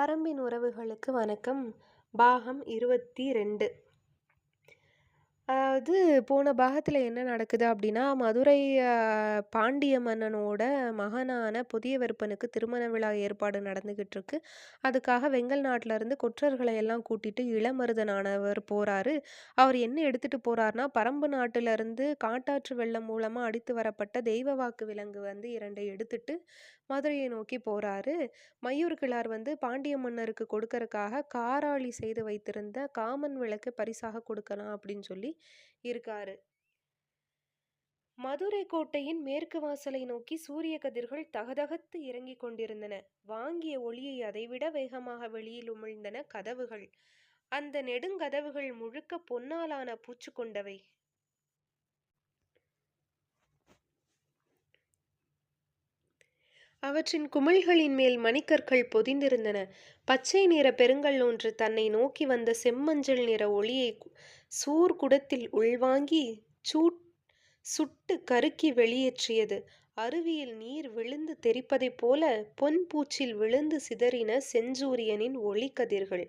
பரம்பின் உறவுகளுக்கு வணக்கம். பாகம் இருபத்தி ரெண்டு அதாவது போன பாகத்தில் என்ன நடக்குது அப்படின்னா மதுரை பாண்டிய மன்னனோட மகனான புதிய விருப்பனுக்கு திருமண விழா ஏற்பாடு நடந்துக்கிட்டு இருக்கு அதுக்காக வெங்கல் நாட்டிலேருந்து கொற்றர்களை எல்லாம் கூட்டிட்டு இளமருதனானவர் போறாரு. அவர் என்ன எடுத்துட்டு போறாருன்னா பரம்பு நாட்டுல இருந்து காட்டாற்று வெள்ளம் மூலமாக அடித்து வரப்பட்ட தெய்வ வாக்கு விலங்கு வந்து இரண்டை எடுத்துட்டு மதுரையை நோக்கி போகிறாரு மயூர் கிழார் வந்து பாண்டிய மன்னருக்கு கொடுக்கறதுக்காக காராளி செய்து வைத்திருந்த காமன் விளக்கு பரிசாக கொடுக்கலாம் அப்படின்னு சொல்லி இருக்காரு. மதுரை கோட்டையின் மேற்கு வாசலை நோக்கி சூரிய கதிர்கள் தகதகத்து இறங்கிக் கொண்டிருந்தன. வாங்கிய ஒளியை அதைவிட வேகமாக வெளியில் உமிழ்ந்தன கதவுகள். அந்த நெடுங்கதவுகள் முழுக்க பொன்னாலான பூச்சு கொண்டவை. அவற்றின் குமிழ்களின் மேல் மணிக்கற்கள் பொதிந்திருந்தன. பச்சை நிற பெருங்கல் ஒன்று தன்னை நோக்கி வந்த செம்மஞ்சள் நிற ஒளியை கு- சூர் குடத்தில் உள்வாங்கி சூட் சுட்டு கருக்கி வெளியேற்றியது. அருவியில் நீர் விழுந்து தெரிப்பதைப் போல பொன் பூச்சில் விழுந்து சிதறின செஞ்சூரியனின் ஒளிக்கதிர்கள்.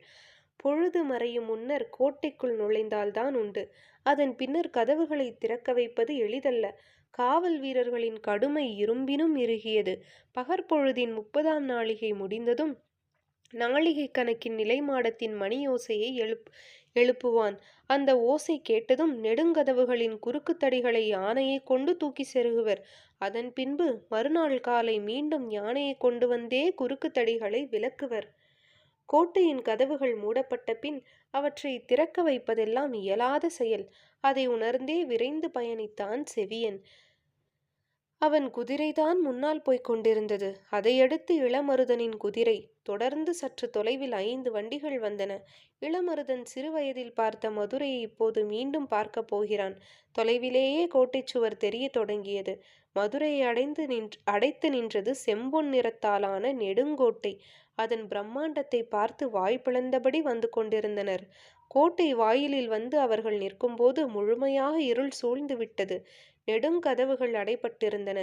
பொழுது மறையும் முன்னர் கோட்டைக்குள் நுழைந்தால்தான் உண்டு. அதன் பின்னர் கதவுகளை திறக்க வைப்பது எளிதல்ல. காவல் வீரர்களின் கடுமை இரும்பினும் இறுகியது. பகற்பொழுதின் முப்பதாம் நாளிகை முடிந்ததும் நாளிகை கணக்கின் நிலைமாடத்தின் மணி ஓசையை எழுப் எழுப்புவான். அந்த ஓசை கேட்டதும் நெடுங்கதவுகளின் குறுக்கு தடிகளை யானையை கொண்டு தூக்கி செருகுவர். அதன் பின்பு மறுநாள் காலை மீண்டும் யானையை கொண்டு வந்தே குறுக்கு தடிகளை விலக்குவர். கோட்டையின் கதவுகள் மூடப்பட்ட பின் அவற்றை திறக்க வைப்பதெல்லாம் இயலாத செயல். அதை உணர்ந்தே விரைந்து பயணித்தான் செவியன். அவன் குதிரைதான் முன்னால் போய்க் கொண்டிருந்தது. அதையடுத்து இளமருதனின் குதிரை. தொடர்ந்து சற்று தொலைவில் ஐந்து வண்டிகள் வந்தன. இளமருதன் சிறுவயதில் பார்த்த மதுரையை இப்போது மீண்டும் பார்க்கப் போகிறான். தொலைவிலேயே கோட்டைச்சுவர் சுவர் தொடங்கியது. மதுரையை அடைந்து நின்று அடைத்து நின்றது செம்பொன் நிறத்தாலான நெடுங்கோட்டை. அதன் பிரம்மாண்டத்தை பார்த்து வாய் பிளந்தபடி வந்து கொண்டிருந்தனர். கோட்டை வாயிலில் வந்து அவர்கள் நிற்கும்போது முழுமையாக இருள் சூழ்ந்து விட்டது. நெடுங்கதவுகள் அடைபட்டிருந்தன.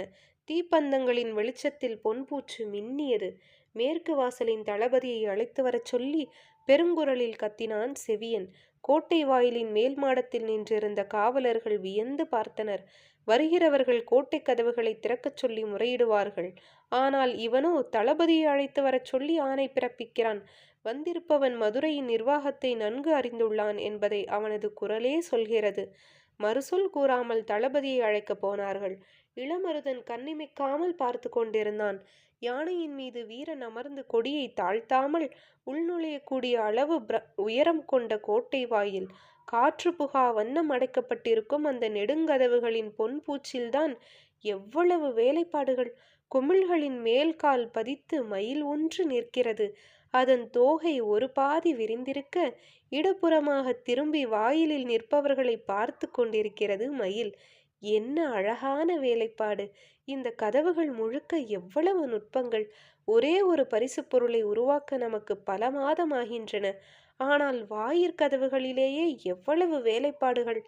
தீப்பந்தங்களின் வெளிச்சத்தில் பொன்பூச்சு மின்னியது. மேற்கு வாசலின் தளபதியை அழைத்து வரச் சொல்லி பெருங்குரலில் கத்தினான் செவியன். கோட்டை வாயிலின் மேல் மாடத்தில் நின்றிருந்த காவலர்கள் வியந்து பார்த்தனர். வருகிறவர்கள் கோட்டை கதவுகளை திறக்கச் சொல்லி முறையிடுவார்கள். ஆனால் இவனோ தளபதியை அழைத்து வரச் சொல்லி ஆணை பிறப்பிக்கிறான். வந்திருப்பவன் மதுரையின் நிர்வாகத்தை நன்கு அறிந்துள்ளான் என்பதை அவனது குரலே சொல்கிறது. மறுசொல் கூறாமல் தளபதியை அழைக்கப் போனார்கள். இளமருதன் கண்ணிமைக்காமல் பார்த்து கொண்டிருந்தான். யானையின் மீது வீரன் அமர்ந்து கொடியை தாழ்த்தாமல் உள்நுழையக்கூடிய அளவு பிர உயரம் கொண்ட கோட்டை வாயில் காற்று புகா வண்ணம் அடைக்கப்பட்டிருக்கும் அந்த நெடுங்கதவுகளின் பொன்பூச்சில்தான் எவ்வளவு வேலைப்பாடுகள். குமிழ்களின் மேல் கால் பதித்து மயில் ஒன்று நிற்கிறது. அதன் தோகை ஒரு பாதி விரிந்திருக்க இடப்புறமாக திரும்பி வாயிலில் நிற்பவர்களை பார்த்து கொண்டிருக்கிறது மயில். என்ன அழகான வேலைப்பாடு! இந்த கதவுகள் முழுக்க எவ்வளவு நுட்பங்கள்! ஒரே ஒரு பரிசு பொருளை உருவாக்க நமக்கு பல மாதமாகின்றன ஆனால் வாயிற்கதவுகளிலேயே எவ்வளவு வேலைப்பாடுகள்.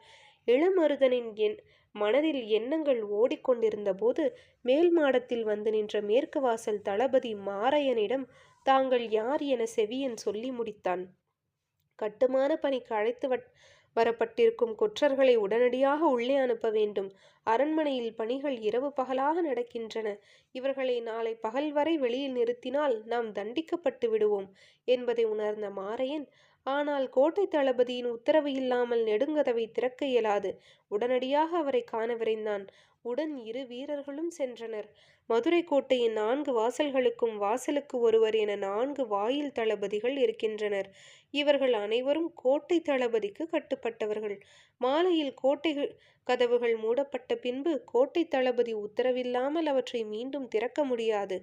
இளமருதனின் என் மனதில் எண்ணங்கள் ஓடிக்கொண்டிருந்த போது மேல் மாடத்தில் வந்து நின்ற மேற்கு வாசல் தளபதி மாரையனிடம் தாங்கள் யார் என செவியன் சொல்லி முடித்தான். கட்டுமான பணிக்கு அழைத்து வட் வரப்பட்டிருக்கும் கொற்றர்களை உடனடியாக உள்ளே அனுப்ப வேண்டும். அரண்மனையில் பணிகள் இரவு பகலாக நடக்கின்றன. இவர்களை நாளை பகல் வரை வெளியில் நிறுத்தினால் நாம் தண்டிக்கப்பட்டு விடுவோம் என்பதை உணர்ந்த மாரையன் ஆனால் கோட்டை தளபதியின் உத்தரவு இல்லாமல் நெடுங்கதவை திறக்க இயலாது. உடனடியாக அவரை காண விரைந்தான். உடன் இரு வீரர்களும் சென்றனர். மதுரை கோட்டையின் நான்கு வாசல்களுக்கும் வாசலுக்கு ஒருவர் என நான்கு வாயில் தளபதிகள் இருக்கின்றனர். இவர்கள் அனைவரும் கோட்டை தளபதிக்கு கட்டுப்பட்டவர்கள். மாலையில் கோட்டை கதவுகள் மூடப்பட்ட பின்பு கோட்டை தளபதி உத்தரவில்லாமல் அவற்றை மீண்டும் திறக்க முடியாது.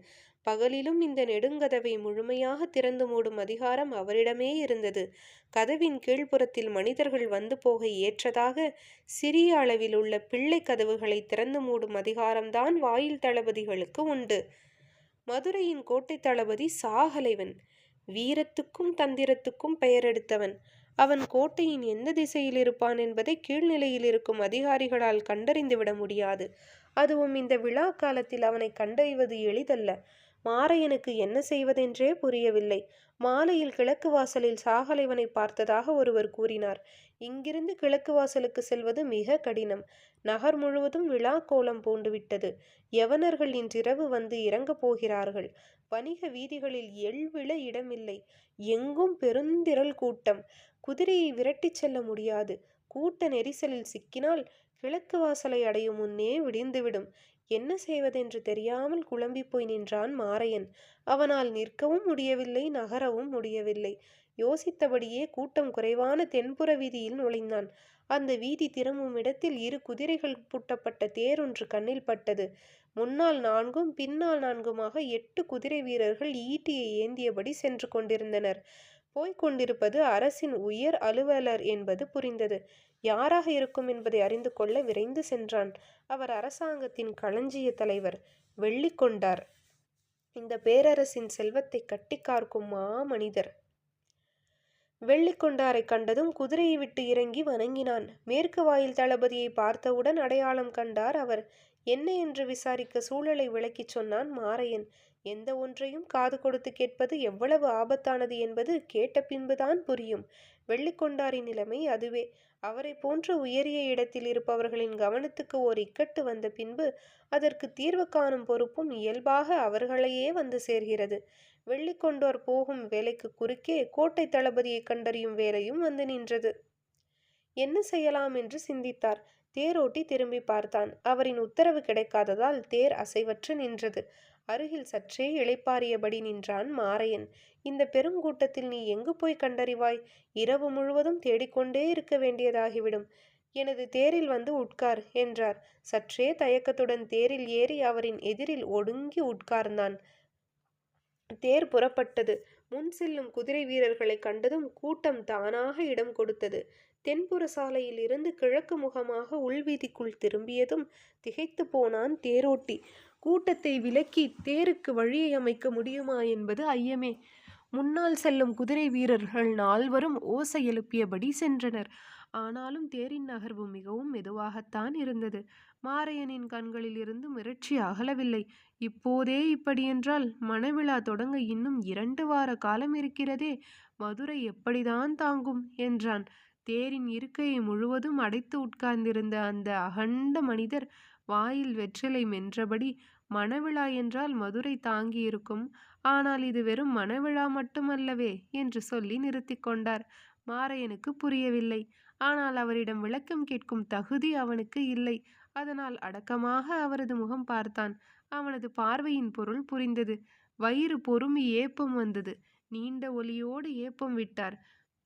பகலிலும் இந்த நெடுங்கதவை முழுமையாக திறந்து மூடும் அதிகாரம் அவரிடமே இருந்தது. கதவின் கீழ்ப்புறத்தில் மனிதர்கள் வந்து போக ஏற்றதாக சிறிய அளவில் உள்ள பிள்ளை கதவுகளை திறந்து மூடும் அதிகாரம்தான் வாயில் தளபதிகளுக்கு உண்டு. மதுரையின் கோட்டை தளபதி சாகலைவன் வீரத்துக்கும் தந்திரத்துக்கும் பெயரெடுத்தவன் அவன் கோட்டையின் எந்த திசையில் இருப்பான் என்பதை கீழ்நிலையில் இருக்கும் அதிகாரிகளால் கண்டறிந்துவிட முடியாது. அதுவும் இந்த விழா காலத்தில் அவனை கண்டறிவது எளிதல்ல. மாரையனுக்கு என்ன செய்வதென்றே புரியவில்லை. மாலையில் கிழக்கு வாசலில் சாகலைவனை பார்த்ததாக ஒருவர் கூறினார். இங்கிருந்து கிழக்கு வாசலுக்கு செல்வது மிக கடினம். நகர் முழுவதும் விழா கோலம் பூண்டுவிட்டது. யவனர்கள் இன்றிரவு வந்து இறங்கப் போகிறார்கள். வணிக வீதிகளில் எள்விழ இடமில்லை. எங்கும் பெருந்திரள் கூட்டம். குதிரையை விரட்டிச் செல்ல முடியாது. கூட்ட நெரிசலில் சிக்கினால் கிழக்கு வாசலை அடையும் முன்னே விடிந்துவிடும். என்ன செய்வதென்று தெரியாமல் குழம்பி போய் நின்றான் மாரையன். அவனால் நிற்கவும் முடியவில்லை நகரவும் முடியவில்லை. யோசித்தபடியே கூட்டம் குறைவான தென்புற வீதியில் நுழைந்தான். அந்த வீதி திரும்பும் இடத்தில் இரு குதிரைகள் பூட்டப்பட்ட தேரொன்று கண்ணில் பட்டது. முன்னால் நான்கும் பின்னால் நான்குமாக எட்டு குதிரை வீரர்கள் ஈட்டியை ஏந்தியபடி சென்று கொண்டிருந்தனர். போய்க் கொண்டிருப்பது அரசின் உயர் அலுவலர் என்பது புரிந்தது. யாராக இருக்கும் என்பதை அறிந்து கொள்ள விரைந்து சென்றான். அவர் அரசாங்கத்தின் களஞ்சிய தலைவர் வெள்ளிக்கொண்டார். இந்த பேரரசின் செல்வத்தை கட்டி காக்கும் மனிதர் வெள்ளிக்கொண்டாரை கண்டதும் குதிரையை விட்டு இறங்கி வணங்கினான். மேற்கு வாயில் தளபதியை பார்த்தவுடன் அடையாளம் கண்டார் அவர். என்ன என்று விசாரிக்க சூழலை விளக்கிச் சொன்னான் மாரையன். எந்த ஒன்றையும் காது கொடுத்து கேட்பது எவ்வளவு ஆபத்தானது என்பது கேட்ட பின்புதான் புரியும். வெள்ளிக்கொண்டாரின் நிலைமை அதுவே. அவரை போன்ற உயரிய இடத்தில் இருப்பவர்களின் கவனத்துக்கு ஓர் இக்கட்டு வந்த பின்பு அதற்கு தீர்வு காணும் பொறுப்பும் இயல்பாக அவர்களையே வந்து சேர்கிறது. வெள்ளிக்கொண்டோர் போகும் வேலைக்கு குறுக்கே கோட்டை தளபதியை கண்டறியும் வேலையும் வந்து நின்றது. என்ன செய்யலாம்? என்று சிந்தித்தார். தேரோட்டி திரும்பி பார்த்தான். அவரின் உத்தரவு கிடைக்காததால் தேர் அசைவற்று நின்றது. அருகில் சற்றே இளைப்பாறியபடி நின்றான் மாரையன். இந்த பெருங்கூட்டத்தில் நீ எங்கு போய் கண்டறிவாய்? இரவு முழுவதும் தேடிக்கொண்டே இருக்க வேண்டியதாகிவிடும். எனது தேரில் வந்து உட்கார் என்றார். சற்றே தயக்கத்துடன் தேரில் ஏறி அவரின் எதிரில் ஒடுங்கி உட்கார்ந்தான். தேர் புறப்பட்டது. முன் செல்லும் குதிரை வீரர்களை கண்டதும் கூட்டம் தானாக இடம் கொடுத்தது. தென்புற சாலையில் இருந்து கிழக்கு முகமாக உள்வீதிக்குள் திரும்பியதும் திகைத்து போனான் தேரோட்டி. கூட்டத்தை விலக்கி தேருக்கு வழியை அமைக்க முடியுமா என்பது ஐயமே. முன்னால் செல்லும் குதிரை வீரர்கள் நால்வரும் ஓசை எழுப்பியபடி சென்றனர். ஆனாலும் தேரின் நகர்வு மிகவும் மெதுவாகத்தான் இருந்தது. மாரையனின் கண்களில் இருந்து மிரட்சி அகலவில்லை. இப்போதே இப்படியென்றால் மணவிழா தொடங்க இன்னும் இரண்டு வார காலம் இருக்கிறதே. மதுரை எப்படிதான் தாங்கும்? என்றான். தேரின் இருக்கையை முழுவதும் அடைத்து உட்கார்ந்திருந்த அந்த அகண்ட மனிதர் வாயில் வெற்றிலை மென்றபடி மணவிழா என்றால் மதுரை தாங்கியிருக்கும். ஆனால் இது வெறும் மணவிழா மட்டுமல்லவே என்று சொல்லி நிறுத்தி கொண்டார். மாரையனுக்கு புரியவில்லை. ஆனால் அவரிடம் விளக்கம் கேட்கும் தகுதி அவனுக்கு இல்லை. அதனால் அடக்கமாக அவரது முகம் பார்த்தான். அவனது பார்வையின் பொருள் புரிந்தது. வயிறு பொறுமி ஏப்பம் வந்தது. நீண்ட ஒலியோடு ஏப்பம் விட்டார்.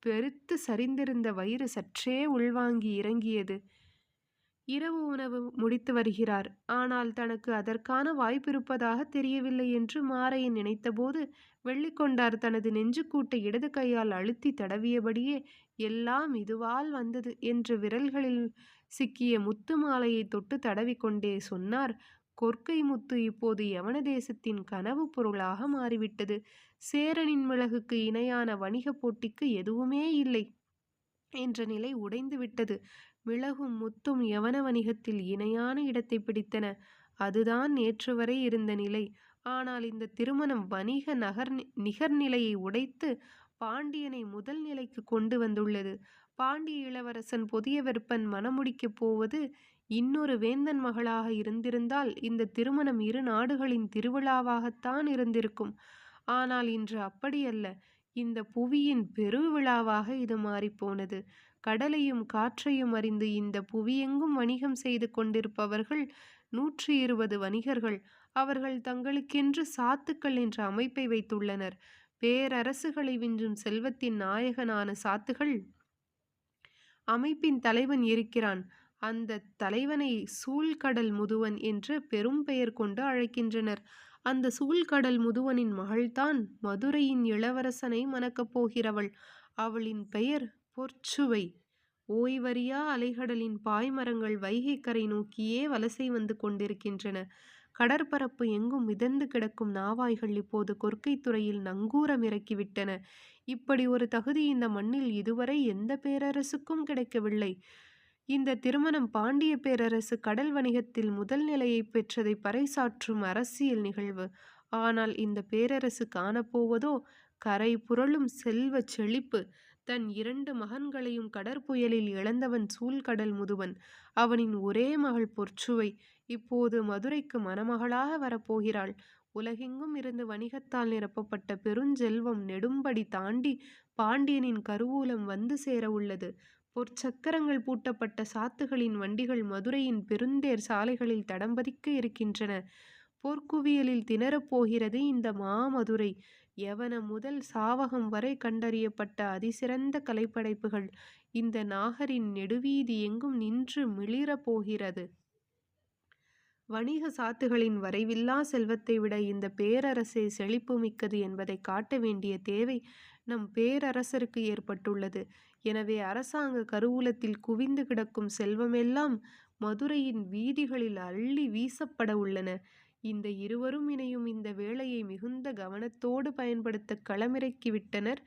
பெருத்து சரிந்திருந்த வயிறு சற்றே உள்வாங்கி இறங்கியது. இரவு உணவு முடித்து வருகிறார். ஆனால் தனக்கு அதற்கான வாய்ப்பிருப்பதாக தெரியவில்லை என்று மாரையை நினைத்தபோது வெள்ளிக்கொண்டார் தனது நெஞ்சுக்கூட்டை இடது கையால் அழுத்தி தடவியபடியே எல்லாம் இதுவால் வந்தது என்று விரல்களில் சிக்கிய முத்து மாலையை தொட்டு தடவிக்கொண்டே சொன்னார். கொற்கை முத்து இப்போது யவன தேசத்தின் கனவு பொருளாக மாறிவிட்டது. சேரனின் மிளகுக்கு இணையான வணிக போட்டிக்கு எதுவுமே இல்லை என்ற நிலை உடைந்துவிட்டது மிளகும் முத்தும் யவன வணிகத்தில் இணையான இடத்தை பிடித்தன. அதுதான் நேற்று வரை இருந்த நிலை. ஆனால் இந்த திருமணம் வணிக நகர் நிகர்நிலையை உடைத்து பாண்டியனை முதல் நிலைக்கு கொண்டு வந்துள்ளது. பாண்டிய இளவரசன் புதிய வெப்பன் மணமுடிக்கப் போவது இன்னொரு வேந்தன் மகளாக இருந்திருந்தால் இந்த திருமணம் இரு நாடுகளின் திருவிழாவாகத்தான் இருந்திருக்கும். ஆனால் இன்று அப்படியல்ல இந்த புவியின் பெருவிழாவாக இது மாறிப்போனது கடலையும் காற்றையும் அறிந்து இந்த புவியெங்கும் வணிகம் செய்து கொண்டிருப்பவர்கள் நூற்றி இருபது வணிகர்கள். அவர்கள் தங்களுக்கென்று சாத்துக்கள் என்ற அமைப்பை வைத்துள்ளனர். பேரரசுகளை விஞ்சும் செல்வத்தின் நாயகனான சாத்துகள் அமைப்பின் தலைவன் இருக்கிறான். அந்த தலைவனை சூழ்கடல் முதுவன் என்று பெரும் பெயர் கொண்டு அழைக்கின்றனர். அந்த சூழ்கடல் முதுவனின் மகள்தான் மதுரையின் இளவரசனை மணக்கப் போகிறவள். அவளின் பெயர் பொற்சுவை. ஓய்வறியா அலைகடலின் பாய்மரங்கள் வைகை கரை நோக்கியே வலசை வந்து கொண்டிருக்கின்றன. கடற்பரப்பு எங்கும் மிதந்து கிடக்கும் நாவாய்கள் இப்போது கொற்கைத்துறையில் நங்கூரம் இறக்கிவிட்டன. இப்படி ஒரு தகுதி இந்த மண்ணில் இதுவரை எந்த பேரரசுக்கும் கிடைக்கவில்லை. இந்த திருமணம் பாண்டிய பேரரசு கடல் வணிகத்தில் முதல் நிலையை பெற்றதை பறைசாற்றும் அரசியல் நிகழ்வு. ஆனால் இந்த பேரரசு காணப்போவதோ? கரை புரளும் செல்வச் செழிப்பு. தன் இரண்டு மகன்களையும் கடற்புயலில் இழந்தவன் சூழ்கடல் முதுவன். அவனின் ஒரே மகள் பொற்சுவை. இப்போது மதுரைக்கு மணமகளாக வரப்போகிறாள். உலகெங்கும் இருந்து வணிகத்தால் நிரப்பப்பட்ட பெருஞ்செல்வம் நெடும்படி தாண்டி பாண்டியனின் கருவூலம் வந்து சேர உள்ளது. பொற்சக்கரங்கள் பூட்டப்பட்ட சாத்துகளின் வண்டிகள் மதுரையின் பெருந்தேர் சாலைகளில் தடம்பதிக்க இருக்கின்றன. போர்க்குவியலில் திணறப்போகிறது இந்த மாமதுரை. யவன முதல் சாவகம் வரை கண்டறியப்பட்ட அதிசிறந்த கலைப்படைப்புகள். இந்த நாகரின் நெடுவீதி எங்கும் நின்று மிளிரப் போகிறது. வணிக சாத்துகளின் வரைவில்லா செல்வத்தை விட இந்த பேரரசே செழிப்பு மிக்கது என்பதை காட்ட வேண்டிய தேவை நம் பேரரசருக்கு ஏற்பட்டுள்ளது. எனவே அரசாங்க கருவூலத்தில் குவிந்து கிடக்கும் செல்வமெல்லாம் மதுரையின் வீதிகளில் அள்ளி வீசப்பட உள்ளன. இந்த இருவரும் இணையும் இந்த வேளையை மிகுந்த கவனத்தோடு பயன்படுத்த களமிறக்கிவிட்டனர்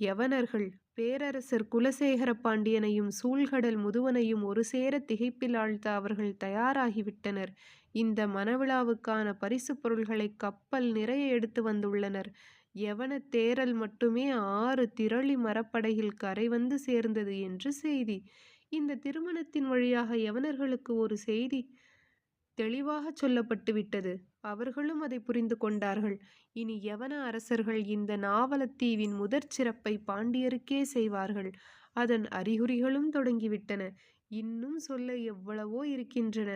யவனர்கள் பேரரசர் குலசேகர பாண்டியனையும் சூழ்கடல் முதுவனையும் ஒரு சேர திகைப்பில் ஆழ்த்த அவர்கள் தயாராகிவிட்டனர் இந்த மணவிழாவுக்கான பரிசு பொருள்களை கப்பல் நிறைய எடுத்து வந்துள்ளனர். யவன தேரல் மட்டுமே ஆறு திரளி மரப்படையில் கரை வந்து சேர்ந்தது என்று செய்தி. இந்த திருமணத்தின் வழியாக யவனர்களுக்கு ஒரு செய்தி தெளிவாக சொல்லப்பட்டு விட்டது. அவர்களும் அதை புரிந்து கொண்டார்கள். இனி யவன அரசர்கள் இந்த நாவலத்தீவின் முதற் சிறப்பை பாண்டியருக்கே செய்வார்கள். அதன் அறிகுறிகளும் தொடங்கிவிட்டன. இன்னும் சொல்ல எவ்வளவோ இருக்கின்றன.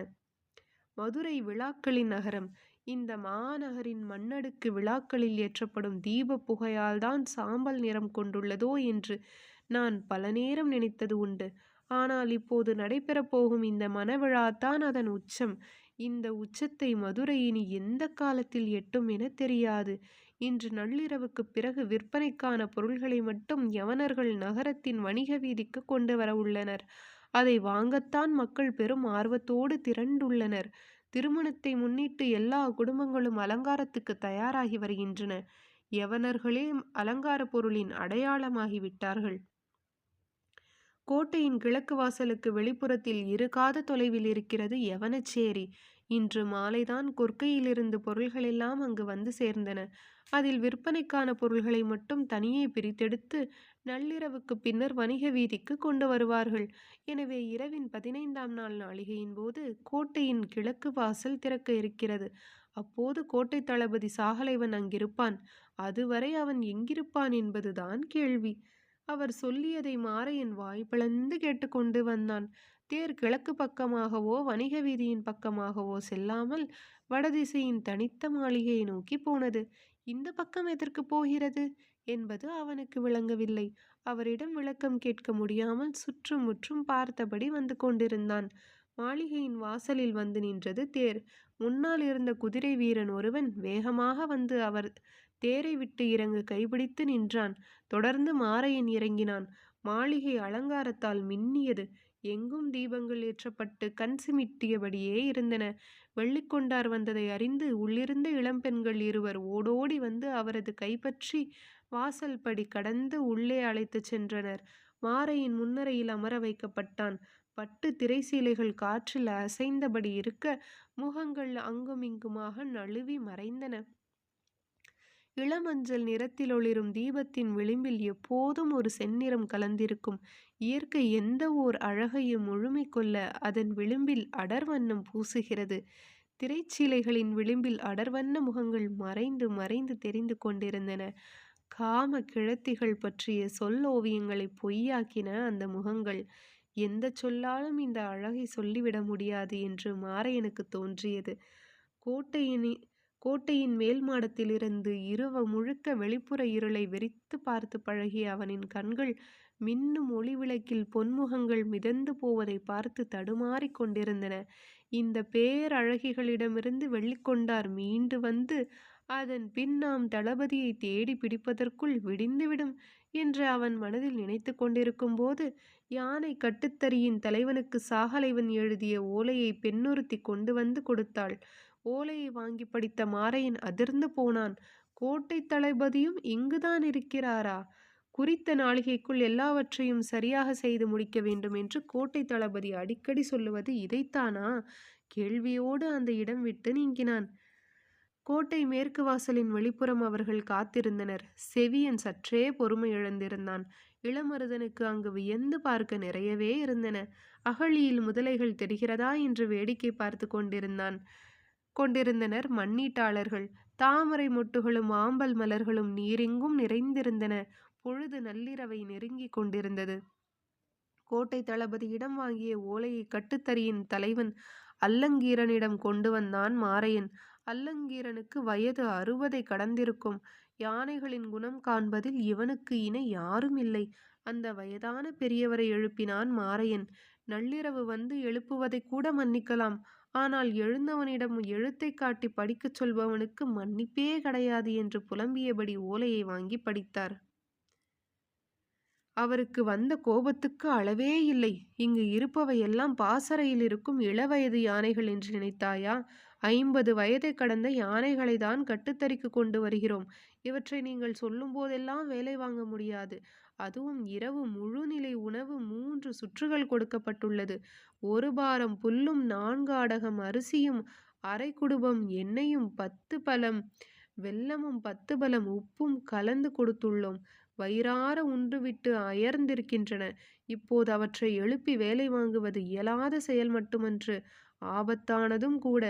மதுரை விழாக்களின் நகரம். இந்த மாநகரின் மண்ணடுக்கு விழாக்களில் ஏற்றப்படும் தீப புகையால்தான் சாம்பல் நிறம் கொண்டுள்ளதோ என்று நான் பல நேரம் நினைத்தது உண்டு. ஆனால் இப்போது நடைபெறப் போகும் இந்த தான் அதன் உச்சம். இந்த உச்சத்தை மதுரை இனி எந்த காலத்தில் எட்டும் என தெரியாது. இன்று நள்ளிரவுக்குப் பிறகு விற்பனைக்கான பொருள்களை மட்டும் யவனர்கள் நகரத்தின் வணிக வீதிக்கு கொண்டு வர உள்ளனர். அதை வாங்கத்தான் மக்கள் பெரும் ஆர்வத்தோடு திரண்டுள்ளனர். திருமணத்தை முன்னிட்டு எல்லா குடும்பங்களும் அலங்காரத்துக்கு தயாராகி வருகின்றன. யவனர்களே அலங்கார பொருளின் அடையாளமாகிவிட்டார்கள் கோட்டையின் கிழக்கு வாசலுக்கு வெளிப்புறத்தில் இருகாத தொலைவில் இருக்கிறது யவனச்சேரி. இன்று மாலைதான் கொற்கையிலிருந்து பொருள்களெல்லாம் அங்கு வந்து சேர்ந்தன. அதில் விற்பனைக்கான பொருள்களை மட்டும் தனியே பிரித்தெடுத்து நள்ளிரவுக்கு பின்னர் வணிக வீதிக்கு கொண்டு வருவார்கள். எனவே இரவின் பதினைந்தாம் நாள் நாளிகையின் போது கோட்டையின் கிழக்கு வாசல் திறக்க இருக்கிறது. அப்போது கோட்டை தளபதி சாகலைவன் அங்கிருப்பான். அதுவரை அவன் எங்கிருப்பான் என்பதுதான் கேள்வி. அவர் சொல்லியதை மாரையன் வாய் பிளந்து கேட்டுக்கொண்டு வந்தான். தேர் கிழக்கு பக்கமாகவோ வணிக வீதியின் பக்கமாகவோ செல்லாமல் வடதிசையின் தனித்த மாளிகையை நோக்கி போனது. இந்த பக்கம் எதற்கு போகிறது? என்பது அவனுக்கு விளங்கவில்லை. அவரிடம் விளக்கம் கேட்க முடியாமல் சுற்றும் முற்றும் பார்த்தபடி வந்து கொண்டிருந்தான். மாளிகையின் வாசலில் வந்து நின்றது தேர். முன்னால் இருந்த குதிரை வீரன் ஒருவன் வேகமாக வந்து அவர் தேரை விட்டு இறங்க கைபிடித்து நின்றான். தொடர்ந்து மாரையன் இறங்கினான். மாளிகை அலங்காரத்தால் மின்னியது. எங்கும் தீபங்கள் ஏற்றப்பட்டு கண் சிமிட்டியபடியே இருந்தன. வெள்ளிக்கொண்டார் வந்ததை அறிந்து உள்ளிருந்த இளம்பெண்கள் இருவர் ஓடோடி வந்து அவரது கைப்பற்றி வாசல் படி கடந்து உள்ளே அழைத்துச் சென்றனர். மாரையின் முன்னரையில் அமர வைக்கப்பட்டான். பட்டு திரைசீலைகள் காற்றில் அசைந்தபடி இருக்க முகங்கள் அங்குமிங்குமாக நழுவி மறைந்தன. இளமஞ்சள் நிறத்தில் ஒளிரும் தீபத்தின் விளிம்பில் எப்போதும் ஒரு செந்நிறம் கலந்திருக்கும். இயற்கை எந்த ஓர் அழகையும் முழுமை கொள்ள அதன் விளிம்பில் அடர்வண்ணம் பூசுகிறது. திரைச்சீலைகளின் விளிம்பில் அடர்வண்ண முகங்கள் மறைந்து மறைந்து தெரிந்து கொண்டிருந்தன. காம கிழத்திகள் பற்றிய சொல்லோவியங்களை பொய்யாக்கின அந்த முகங்கள். எந்த சொல்லாலும் இந்த அழகை சொல்லிவிட முடியாது என்று மாரையனுக்கு தோன்றியது. கோட்டையின் கோட்டையின் மேல் மாடத்திலிருந்து இரவு முழுக்க வெளிப்புற இருளை வெறித்து பார்த்து பழகிய அவனின் கண்கள் மின்னும் ஒளி விளக்கில் பொன்முகங்கள் மிதந்து போவதை பார்த்து தடுமாறிக் கொண்டிருந்தன. இந்த பேரழகிகளிடமிருந்து வெள்ளிக்கொண்டார் மீண்டு வந்து அதன் பின் நாம் தளபதியை தேடி பிடிப்பதற்குள் விடிந்துவிடும் என்று அவன் மனதில் நினைத்து கொண்டிருக்கும் போது யானை கட்டுத்தறியின் தலைவனுக்கு சாகலைவன் எழுதிய ஓலையை பெண்ணொருத்தி கொண்டு வந்து கொடுத்தாள். ஓலையை வாங்கி படித்த மாரையன் அதிர்ந்து போனான். கோட்டை தளபதியும் இங்குதான் இருக்கிறாரா? குறித்த நாளிகைக்குள் எல்லாவற்றையும் சரியாக செய்து முடிக்க வேண்டும் என்று கோட்டை தளபதி அடிக்கடி சொல்லுவது இதைத்தானா? கேள்வியோடு அந்த இடம் விட்டு நீங்கினான். கோட்டை மேற்கு வாசலின் வெளிப்புறம் அவர்கள் காத்திருந்தனர். செவியன் சற்றே பொறுமை இழந்திருந்தான். இளமருதனுக்கு அங்கு வியந்து பார்க்க நிறையவே இருந்தன. அகழியில் முதலைகள் தெரிகிறதா என்று வேடிக்கை பார்த்து கொண்டிருந்தான். கொண்டிருந்தனர் மண்ணீட்டாளர்கள். தாமரை மொட்டுகளும் ஆம்பல் மலர்களும் நீரெங்கும் நிறைந்திருந்தன. பொழுது நள்ளிரவை நெருங்கிக் கொண்டிருந்தது. கோட்டை தளபதியிடம் வாங்கிய ஓலையை கட்டுத்தறியின் தலைவன் அல்லங்கீரனிடம் கொண்டு வந்தான் மாரையன். அல்லங்கீரனுக்கு வயது அறுபதை கடந்திருக்கும். யானைகளின் குணம் காண்பதில் இவனுக்கு இணை யாரும் இல்லை. அந்த வயதான பெரியவரை எழுப்பினான் மாரையன். நள்ளிரவு வந்து எழுப்புவதை கூட மன்னிக்கலாம். ஆனால் எழுந்தவனிடம் எழுத்தை காட்டி படிக்கச் சொல்பவனுக்கு மன்னிப்பே கிடையாது என்று புலம்பியபடி ஓலையை வாங்கி படித்தார். அவருக்கு வந்த கோபத்துக்கு அளவே இல்லை. இங்கு இருப்பவையெல்லாம் பாசறையில் இருக்கும் இளவயது யானைகள் என்று நினைத்தாயா? ஐம்பது வயதை கடந்த யானைகளை தான் கட்டுத்தறிக்கு கொண்டு வருகிறோம். இவற்றை நீங்கள் சொல்லும் போதெல்லாம் வேலை வாங்க முடியாது. அதுவும் இரவு முழுநிலை உணவு மூன்று சுற்றுகள் கொடுக்கப்பட்டுள்ளது. ஒரு பாரம் புல்லும் நான்கு அடகம் அரிசியும் அரை குடும்பம் எண்ணெயும் பத்து பலம் வெல்லமும் பத்து பலம் உப்பும் கலந்து கொடுத்துள்ளோம். வயிறார உண்டுவிட்டு அயர்ந்திருக்கின்றன. இப்போது அவற்றை எழுப்பி வேலை வாங்குவது இயலாத செயல் மட்டுமன்று. ஆபத்தானதும் கூட.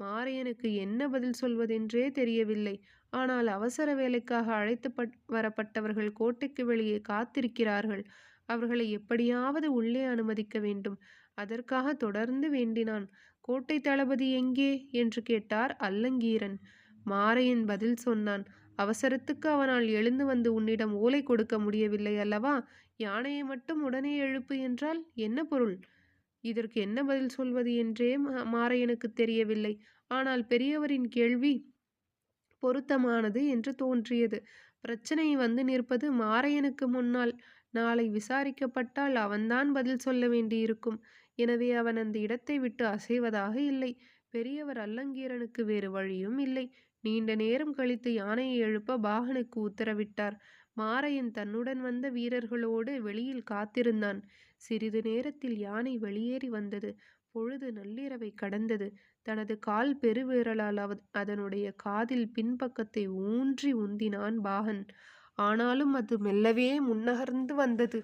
மாரையனுக்கு என்ன பதில் சொல்வதென்றே தெரியவில்லை. ஆனால் அவசர வேலைக்காக அழைத்து வரப்பட்டவர்கள் கோட்டைக்கு வெளியே காத்திருக்கிறார்கள். அவர்களை எப்படியாவது உள்ளே அனுமதிக்க வேண்டும். அதற்காக தொடர்ந்து வேண்டினான். கோட்டை தளபதி எங்கே என்று கேட்டார் அல்லங்கீரன். மாரையன் பதில் சொன்னான். அவசரத்துக்கு அவனால் எழுந்து வந்து உன்னிடம் ஓலை கொடுக்க முடியவில்லை அல்லவா? யானையை மட்டும் உடனே எழுப்பு என்றால் என்ன பொருள்? இதற்கு என்ன பதில் சொல்வது என்றே மாரையனுக்கு தெரியவில்லை. ஆனால் பெரியவரின் கேள்வி பொருத்தமானது என்று தோன்றியது. பிரச்சனை வந்து நிற்பது மாரையனுக்கு முன்னால். நாளை விசாரிக்கப்பட்டால் அவன்தான் பதில் சொல்ல வேண்டியிருக்கும். எனவே அவன் அந்த இடத்தை விட்டு அசைவதாக இல்லை. பெரியவர் அல்லங்கீரனுக்கு வேறு வழியும் இல்லை. நீண்ட நேரம் கழித்து யானையை எழுப்ப பாகனுக்கு உத்தரவிட்டார். மாரையன் தன்னுடன் வந்த வீரர்களோடு வெளியில் காத்திருந்தான். சிறிது நேரத்தில் யானை வெளியேறி வந்தது. பொழுது நள்ளிரவை கடந்தது. தனது கால் பெருவிரலால் அவ அதனுடைய காதில் பின்பக்கத்தை ஊன்றி உந்தினான் பாகன். ஆனாலும் அது மெல்லவே முன்னகர்ந்து வந்தது.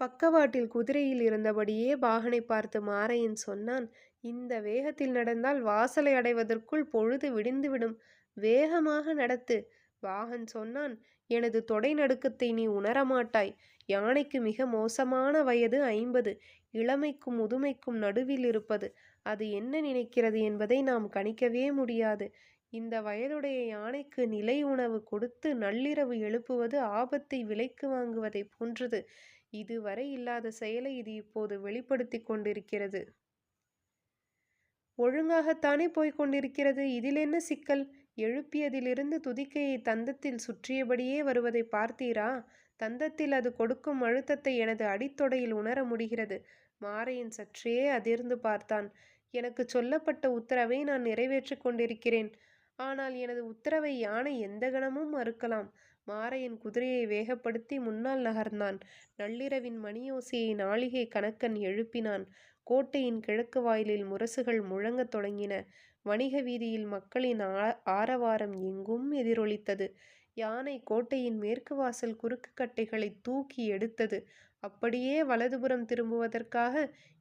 பக்கவாட்டில் குதிரையில் இருந்தபடியே பாகனை பார்த்து மாரையன் சொன்னான் இந்த வேகத்தில் நடந்தால் வாசலை அடைவதற்குள் பொழுது விடிந்துவிடும். வேகமாக நடத்து. வாகன் சொன்னான் எனது தொடை நடுக்கத்தை நீ உணரமாட்டாய். யானைக்கு மிக மோசமான வயது ஐம்பது. இளமைக்கும் முதுமைக்கும் நடுவில் இருப்பது. அது என்ன நினைக்கிறது என்பதை நாம் கணிக்கவே முடியாது. இந்த வயதுடைய யானைக்கு நிலை உணவு கொடுத்து நள்ளிரவு எழுப்புவது ஆபத்தை விலைக்கு வாங்குவதை போன்றது. இதுவரை இல்லாத செயலை இது இப்போது வெளிப்படுத்தி கொண்டிருக்கிறது. ஒழுங்காகத்தானே போய்க் கொண்டிருக்கிறது. இதில் என்ன சிக்கல்? எழுப்பியதிலிருந்து துதிக்கையை தந்தத்தில் சுற்றியபடியே வருவதை பார்த்தீரா? தந்தத்தில் அது கொடுக்கும் அழுத்தத்தை எனது அடித்தொடையில் உணர முடிகிறது. மாரையன் சற்றே அதிர்ந்து பார்த்தான். எனக்கு சொல்லப்பட்ட உத்தரவை நான் நிறைவேற்றிக் கொண்டிருக்கிறேன். ஆனால் எனது உத்தரவை யானை எந்த கணமும் மறுக்கலாம். மாரையின் குதிரையை வேகப்படுத்தி முன்னால் நகர்ந்தான். நள்ளிரவின் மணியோசையை நாளிகை கணக்கன் எழுப்பினான். கோட்டையின் கிழக்கு வாயிலில் முரசுகள் முழங்கத் தொடங்கின. வணிக வீதியில் மக்களின் ஆரவாரம் எங்கும் எதிரொலித்தது. யானை கோட்டையின் மேற்கு வாசல் குறுக்கு கட்டைகளை தூக்கி எடுத்தது. அப்படியே வலதுபுறம் திரும்புவதற்காக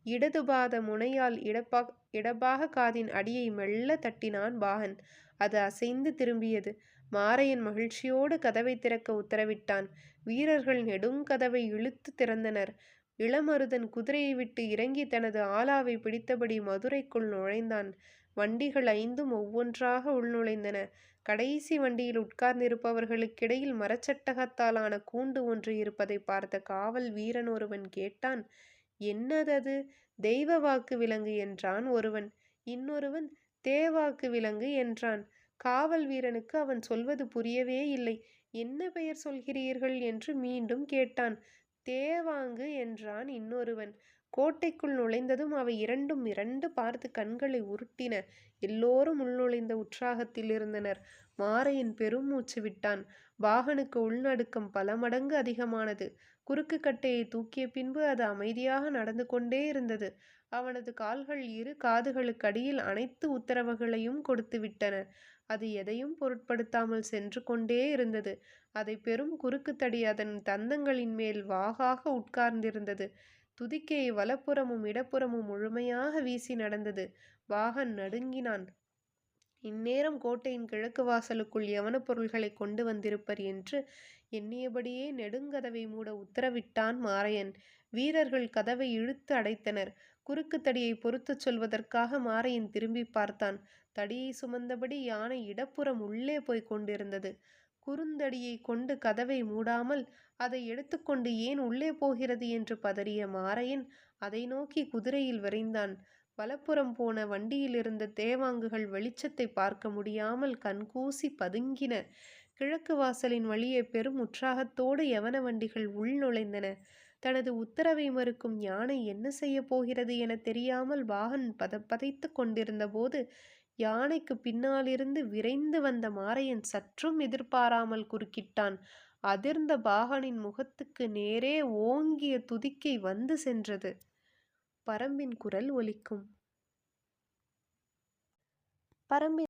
இடதுபாத முனையால் இடப்பா இடபாக காதின் அடியை மெல்ல தட்டினான் பாகன். அது அசைந்து திரும்பியது. மாரையன் மகிழ்ச்சியோடு கதவை திறக்க உத்தரவிட்டான். வீரர்கள் நெடுங்கதவை இழுத்து திறந்தனர். இளமருதன் குதிரையை விட்டு இறங்கி தனது ஆலாவை பிடித்தபடி மதுரைக்குள் நுழைந்தான். வண்டிகள் ஐந்தும் ஒவ்வொன்றாக உள்நுழைந்தன. கடைசி வண்டியில் உட்கார்ந்திருப்பவர்களுக்கிடையில் மரச்சட்டகத்தாலான கூண்டு ஒன்று இருப்பதை பார்த்த காவல் வீரன் ஒருவன் கேட்டான் என்னதது? தெய்வ வாக்கு விலங்கு என்றான் ஒருவன். இன்னொருவன் தேவாக்கு விலங்கு என்றான். காவல் வீரனுக்கு அவன் சொல்வது புரியவே இல்லை. என்ன பெயர் சொல்கிறீர்கள்? என்று மீண்டும் கேட்டான். தேவாங்கு என்றான் இன்னொருவன். கோட்டைக்குள் நுழைந்ததும் அவை இரண்டும் இரண்டு பார்த்து கண்களை உருட்டின. எல்லோரும் உள்நுழைந்த உற்சாகத்தில் இருந்தனர். மாரையன் பெருமூச்சு விட்டான். வாகனுக்கு உள்நடுக்கம் பல மடங்கு அதிகமானது. குறுக்கு கட்டையை தூக்கிய பின்பு அது அமைதியாக நடந்து கொண்டே இருந்தது. அவனது கால்கள் இரு காதுகளுக்கு அடியில் அனைத்து உத்தரவுகளையும் கொடுத்து விட்டன அது எதையும் பொருட்படுத்தாமல் சென்று கொண்டே இருந்தது. அதை பெரும் குறுக்கு தடி அதன் தந்தங்களின் மேல் வாகாக உட்கார்ந்திருந்தது. துதிக்கை வலப்புறமும் இடப்புறமும் முழுமையாக வீசி நடந்தது. பாகன் நடுங்கினான். இந்நேரம் கோட்டையின் கிழக்கு வாசலுக்குள் யவன பொருள்களை கொண்டு வந்திருப்பர் என்று எண்ணியபடியே நெடுங்கதவை மூட உத்தரவிட்டான் மாரையன். வீரர்கள் கதவை இழுத்து அடைத்தனர். குறுக்குத் தடியை பொறுத்துச் சொல்வதற்காக மாரையன் திரும்பிப் பார்த்தான். தடியை சுமந்தபடி யானை இடப்புறம் உள்ளே போய்க் கொண்டிருந்தது. குறுந்தடியை கொண்டு கதவை மூடாமல் அதை எடுத்துக்கொண்டு ஏன் உள்ளே போகிறது என்று பதறிய மாரையன் அதை நோக்கி குதிரையில் விரைந்தான். வலப்புறம் போன வண்டியிலிருந்த தேவாங்குகள் வெளிச்சத்தை பார்க்க முடியாமல் கண்கூசி பதுங்கின. கிழக்கு வாசலின் வழியே பெரும் உற்சாகத்தோடு யவன வண்டிகள் உள்நுழைந்தன தனது உத்தரவை மறுக்கும் யானை என்ன செய்யப் போகிறது என தெரியாமல் பாகன் பதைபதைத்துக் கொண்டிருந்தபோது யானைக்கு பின்னாலிருந்து விரைந்து வந்த மாரையன் சற்றும் எதிர்பாராமல் குறுக்கிட்டான். அதிர்ந்த பாகனின் முகத்துக்கு நேரே ஓங்கிய துதிக்கை வந்து சென்றது. பரம்பின் குரல் ஒலிக்கும். பரம்பின்